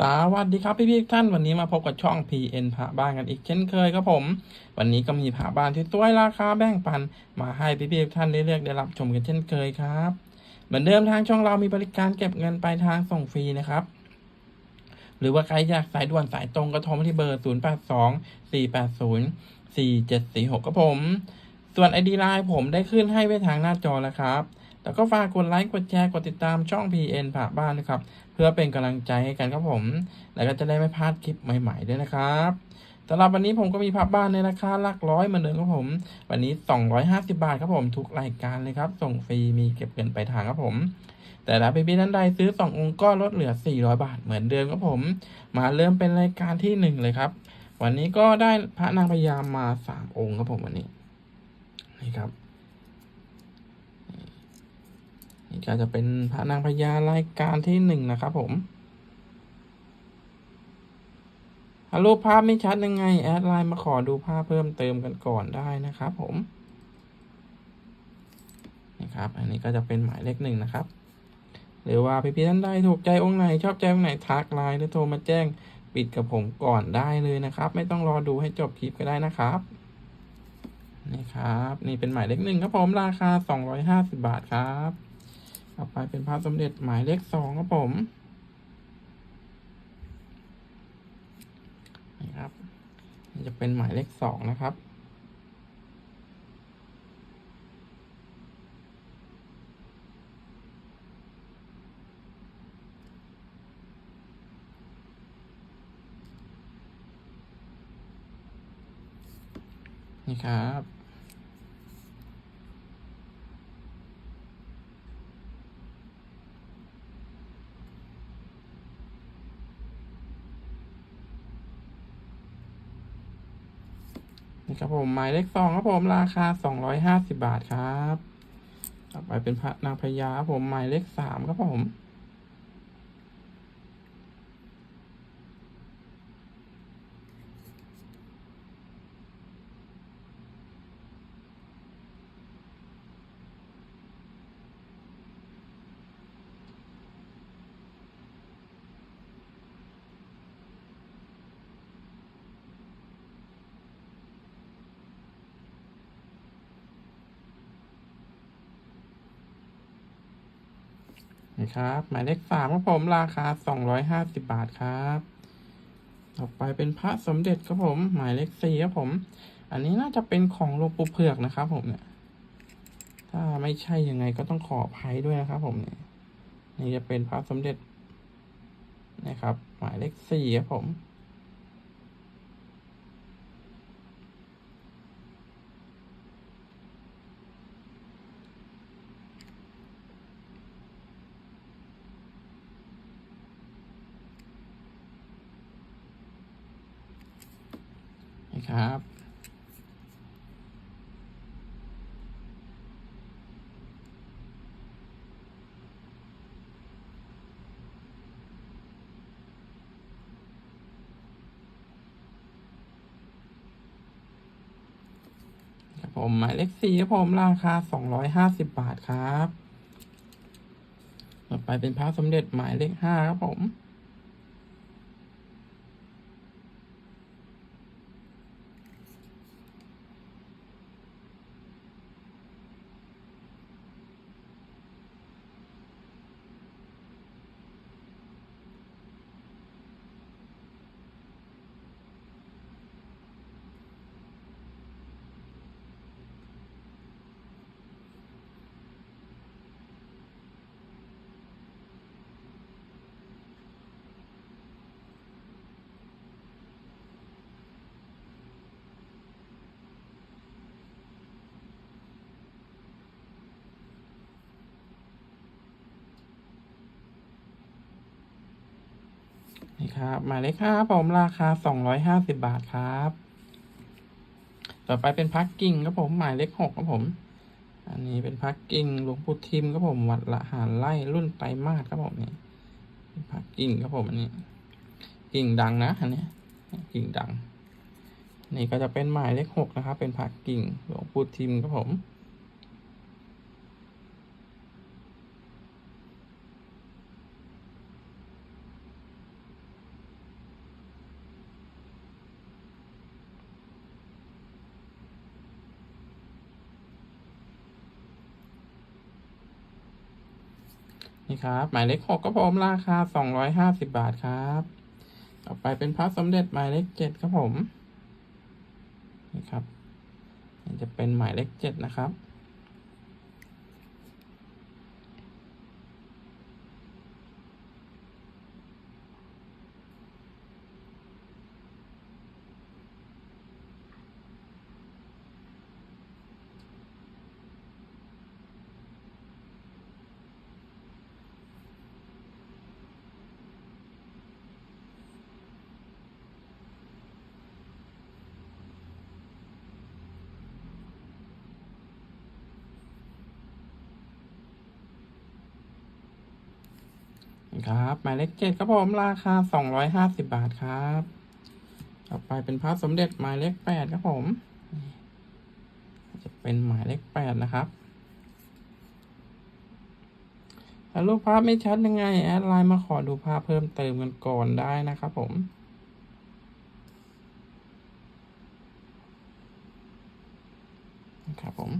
สวัสดีครับพี่พี่ๆท่านวันนี้มาพบกับช่อง PN พระบ้านกันอีกเช่นเคยครับผม วันนี้ก็มีพระบ้านที่สวยราคาแบ่งปัน มาให้พี่พี่ๆท่านได้เลือกได้รับชมกันเช่นเคยครับ เหมือนเดิมทางช่องเรามีบริการเก็บเงินปลายทางส่งฟรีนะครับ หรือว่าใครอยากสายด่วนสายตรงก็โทรมาที่เบอร์ 0 8 2 4 8 0 4 7 4 6ครับผม ส่วน ID ไลน์ผมได้ขึ้นให้ไว้ทางหน้าจอแล้วครับ แล้วก็ฝากกดไลค์กดแชร์กดติดตามช่อง PN ผ่าบ้านนะครับ เพื่อเป็นกำลังใจให้กันครับผม แล้วก็จะได้ไม่พลาดคลิปใหม่ๆด้วยนะครับสำหรับวันนี้ผมก็มีพับบ้านในราคาหลักร้อยเหมือนเดิมครับผม วันนี้ 250 บาทครับผมทุกรายการเลยครับ ส่งฟรีมีเก็บเงินไปลายทางครับผม แต่ถ้าพี่ๆท่านใดซื้อ 2 องค์ก็ลดเหลือ 400 บาทเหมือนเดิมครับผม มาเริ่มเป็นรายการที่ 1 เลยครับ วันนี้ก็ได้พระนางพญามา 3 องค์ครับผมวันนี้นี่ครับ นี่ ก็จะเป็นพระนางพญารายการที่หนึ่งนะครับผมฮัลโหลภาพไม่ชัดยังไง แอดไลน์มาขอดูภาพเพิ่มเติมกันก่อนได้นะครับผมนี่ครับ อันนี้ก็จะเป็นหมายเลขหนึ่งนะครับ หรือว่าพี่ๆท่านใดถูกใจองค์ไหนชอบใจองค์ไหนทักไลน์หรือโทรมาแจ้งปิดกับผมก่อนได้เลยนะครับ ไม่ต้องรอดูให้จบคลิปก็ได้นะครับนี่ครับ นี่เป็นหมายเลขหนึ่งครับผมราคาสองร้อยห้าสิบาทครับ ต่อไปเป็นพระสมเด็จหมายเลขสองครับผมนี่ครับจะเป็นหมายเลขสองนะครับนี่ครับ นี่ครับผมหมายเลขสองครับผมราคาสองร้อยห้าสิบาทครับ ต่อไปเป็นพระนางพญาครับผมหมายเลขสามครับผม นี่ครับ หมายเลขสามครับผมราคาสองร้อยห้าสิบาทครับ ต่อไปเป็นพระสมเด็จครับผม หมายเลขสี่ครับผม อันนี้น่าจะเป็นของหลวงปู่เผือกนะครับ ผมเนี่ย ถ้าไม่ใช่ยังไงก็ต้องขออภัยด้วยนะครับ ผมเนี่ย นี่จะเป็นพระสมเด็จนะครับ หมายเลขสี่ครับผม นี่ครับ ครับ ผมหมายเลขสี่ครับผมราคาสองร้อยห้าสิบบาทครับ ต่อไปเป็นพระสมเด็จหมายเลขห้าครับผม นี่ ครับหมายเลขห้าผมราคาสองร้อยห้าสิบบาทครับ ต่อไปเป็นพักกิ่งครับผมหมายเลขหกครับผม อันนี้เป็นพักกิ่งหลวงปู่ทิมครับผมวัดละหารไล่รุ่นไตรมาสครับผมนี่พักกิ่งครับผมอันนี้ กิ่งดังนะอันนี้กิ่งดัง นี่ก็จะเป็นหมายเลขหกนะครับ เป็นพักกิ่งหลวงปู่ทิมครับผม นี่ ครับ หมายเลขหกครับผมราคาสองร้อยห้าสิบบาทครับ ต่อไปเป็นพระสมเด็จหมายเลขเจ็ดครับผม นี่ครับจะเป็นหมายเลขเจ็ดนะครับ นี่ ครับ หมายเลขเจ็ดครับผมราคาสองร้อยห้าสิบบาทครับ ต่อไปเป็นพระสมเด็จหมายเลขแปดครับผม จะเป็นหมายเลขแปดนะครับถ้ารูปภาพไม่ชัดยังไง แอดไลน์มาขอดูภาพเพิ่มเติมกันก่อนได้นะครับผมครับผม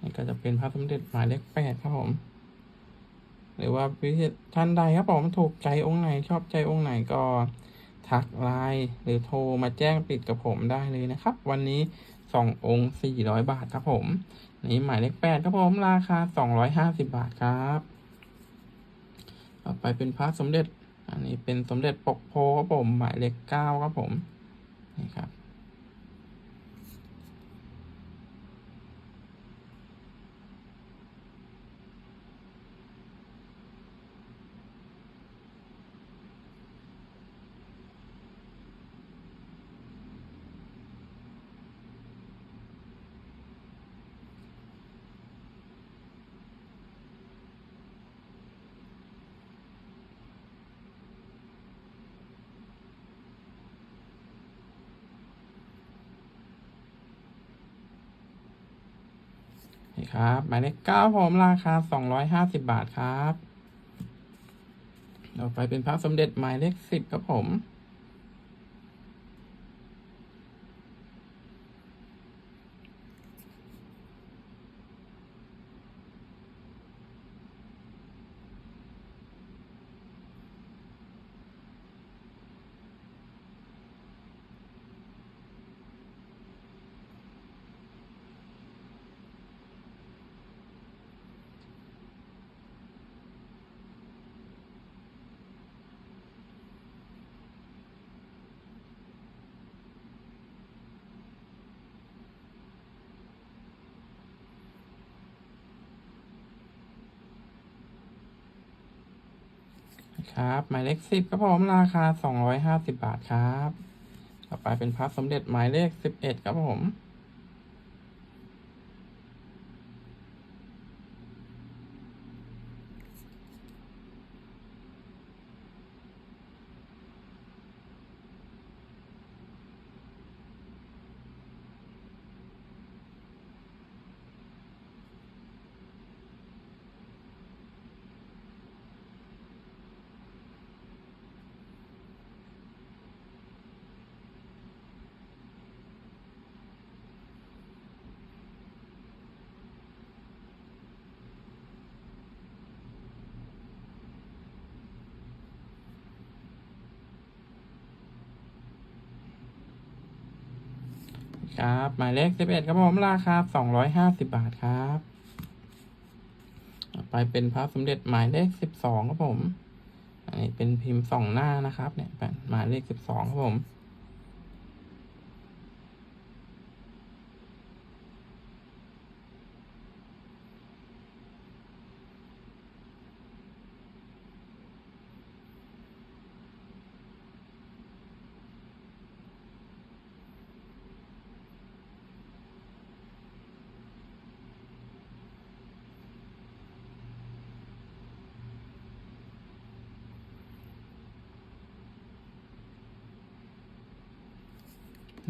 นี่ก็จะเป็นพระสมเด็จหมายเลขแปดครับผม หรือว่าพิเศษท่านใดครับผมถูกใจองค์ไหนชอบใจองค์ไหนก็ทักไลน์หรือโทรมาแจ้งติดกับผมได้เลยนะครับ วันนี้สององค์สี่ร้อยบาทครับผม นี่หมายเลขแปดครับผมราคาสองร้อยห้าสิบบาทครับต่อไปเป็นพระสมเด็จ อันนี้เป็นสมเด็จปกโพครับผมหมายเลขเก้าครับผมนี่ครับ นี่ครับหมายเลขเก้าผมราคาสองร้อยห้าสิบบาทครับ ต่อไปเป็นพระสมเด็จหมายเลขสิบครับผม ครับ หมายเลขสิบครับผมราคาสองร้อยห้าสิบบาทครับ ต่อไปเป็นพระสมเด็จหมายเลขสิบเอ็ดครับผม ครับหมายเลขสิบเอ็ดครับผมราคาสองร้อยห้าสิบบาทครับไปเป็นพระสมเด็จหมายเลขสิบสองครับผม อันนี้เป็นพิมพ์สองหน้านะครับ เนี่ยหมายเลขสิบสองครับผม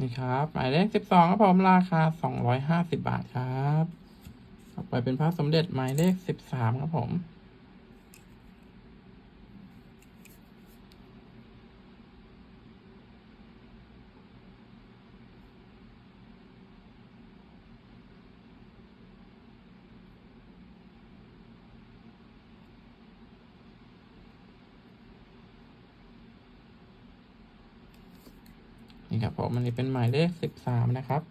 นี่ครับหมายเลขสิบสองครับผมราคาสองร้อยห้าสิบบาทครับต่อไปเป็นพระสมเด็จหมายเลขสิบสามครับผม นี่ครับผมอันนี้เป็นหมายเลขสิบสามนะครับ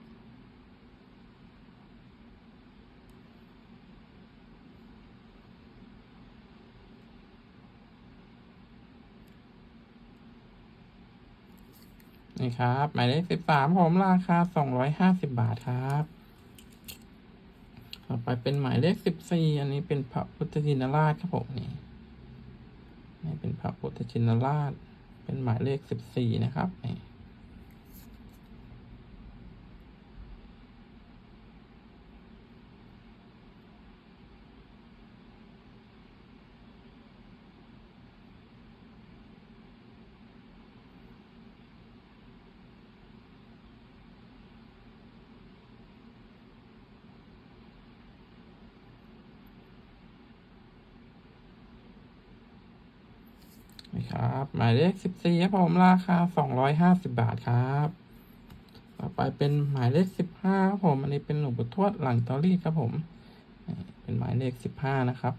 นี่ครับ หมายเลขสิบสามผมราคาสองร้อยห้าสิบบาทครับต่อไปเป็นหมายเลขสิบสี่อันนี้เป็นพระพุทธชินราชครับผมนี่นี่เป็นพระพุทธชินราช เป็นหมายเลขสิบสี่นะครับนี่นี่ ครับ หมายเลขสิบสี่ครับผมราคาสองร้อยห้าสิบบาทครับ ต่อไปเป็นหมายเลขสิบห้าครับผม อันนี้เป็นหลวงปู่ทวดหลังตอรี่ครับผม เป็นหมายเลขสิบห้านะครับ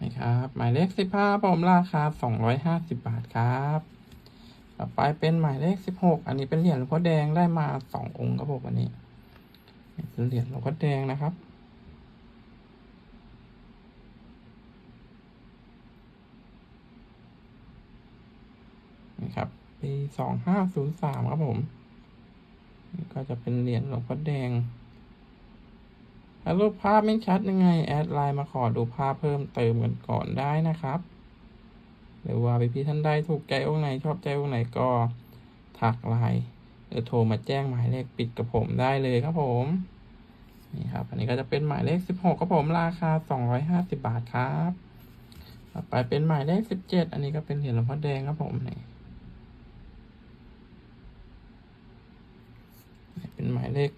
นี่ ครับ หมายเลขสิบห้าผมราคาสองร้อยห้าสิบบาทครับต่อไปเป็นหมายเลขสิบหกอันนี้เป็นเหรียญหลวงพ่อแดงได้มาสององค์ครับผมอันนี้เป็นเหรียญหลวงพ่อแดงนะครับนี่ครับปีสองห้าศูนย์สามครับผมก็จะเป็นเหรียญหลวงพ่อแดง ถ้ารูปภาพไม่ชัดยังไง แอดไลน์มาขอดูภาพเพิ่มเติมกันก่อนได้นะครับ หรือว่าพี่ๆท่านใดถูกใจองค์ไหนชอบใจองค์ไหนก็ทักไลน์หรือโทรมาแจ้งหมายเลขปิดกับผมได้เลยครับผมนี่ครับ อันนี้ก็จะเป็นหมายเลขสิบหกครับผมราคาสองร้อยห้าสิบาทครับต่อไปเป็นหมายเลขสิบเจ็ดอันนี้ก็เป็นเหรียญหลวงพ่อแดงครับผมนี่เป็นหมายเลข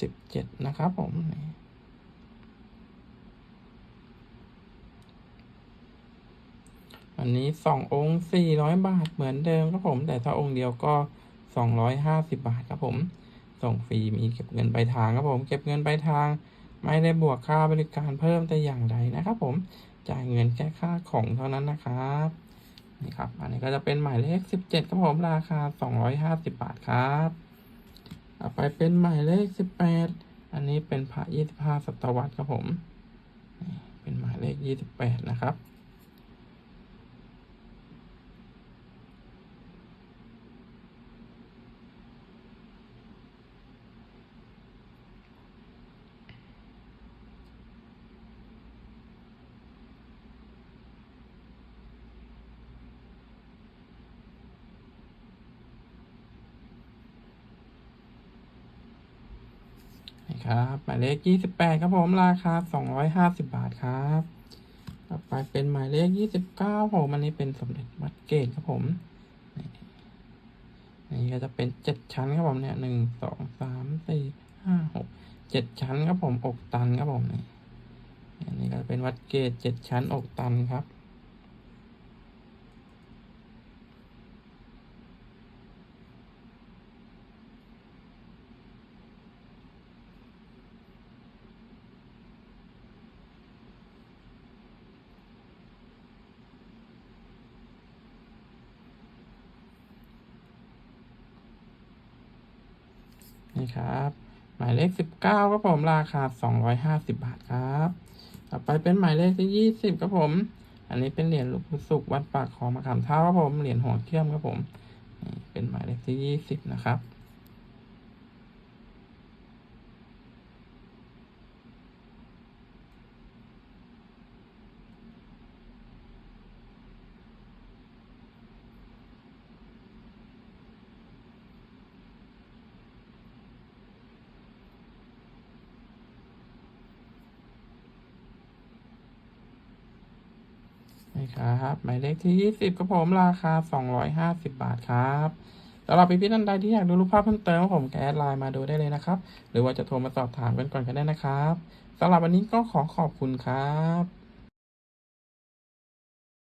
สิบเจ็ดนะครับผมนี่ อันนี้สององค์สี่ร้อยบาทเหมือนเดิมครับผม แต่ถ้าองค์เดียวก็สองร้อยห้าสิบาทครับผม ส่งฟรีมีเก็บเงินปลายทางครับผม เก็บเงินปลายทาง ไม่ได้บวกค่าบริการเพิ่มแต่อย่างใดนะครับผม จ่ายเงินแค่ค่าของเท่านั้นนะครับนี่ครับ อันนี้ก็จะเป็นหมายเลขสิบเจ็ดครับผม ราคาสองร้อยห้าสิบาทครับต่อไปเป็นหมายเลขสิบแปดอันนี้เป็นพระยี่สิบห้าศตวรรษครับผม เป็นหมายเลขยี่สิบแปดนะครับ นี่ ครับหมายเลขยี่สิบแปดครับผมราคาสองร้อยห้าสิบาทครับ ต่อไปเป็นหมายเลขยี่สิบเก้าผมอันนี้เป็นสมเด็จวัดเกตครับผมนี่นี่ก็จะเป็นเจ็ดชั้นครับผมเนี่ยหนึ่งสองสามสี่ห้าหกเจ็ดชั้นครับผมอกตันครับผมนี่อันนี้ก็เป็นวัดเกตเจ็ดชั้นอกตันครับ นี่ครับ หมายเลขสิบเก้าครับผมราคาสองร้อยห้าสิบาทครับ ต่อไปเป็นหมายเลขที่ยี่สิบครับผม อันนี้เป็นเหรียญหลวงปู่ศุกร์วัดปากของมะขามเท้าครับผมเหรียญหัวเขี้ยมครับผมเป็นหมายเลขที่ยี่สิบนะครับ นี่ครับหมายเลขที่ยี่สิบครับผมราคาสองร้อยห้าสิบาทครับสำหรับพี่ๆท่านใดที่อยากดูรูปภาพเพิ่มเติมผมแอดไลน์มาดูได้เลยนะครับ หรือว่าจะโทรมาสอบถามกันก่อนก็ได้นะครับสำหรับวันนี้ก็ขอขอบคุณครับ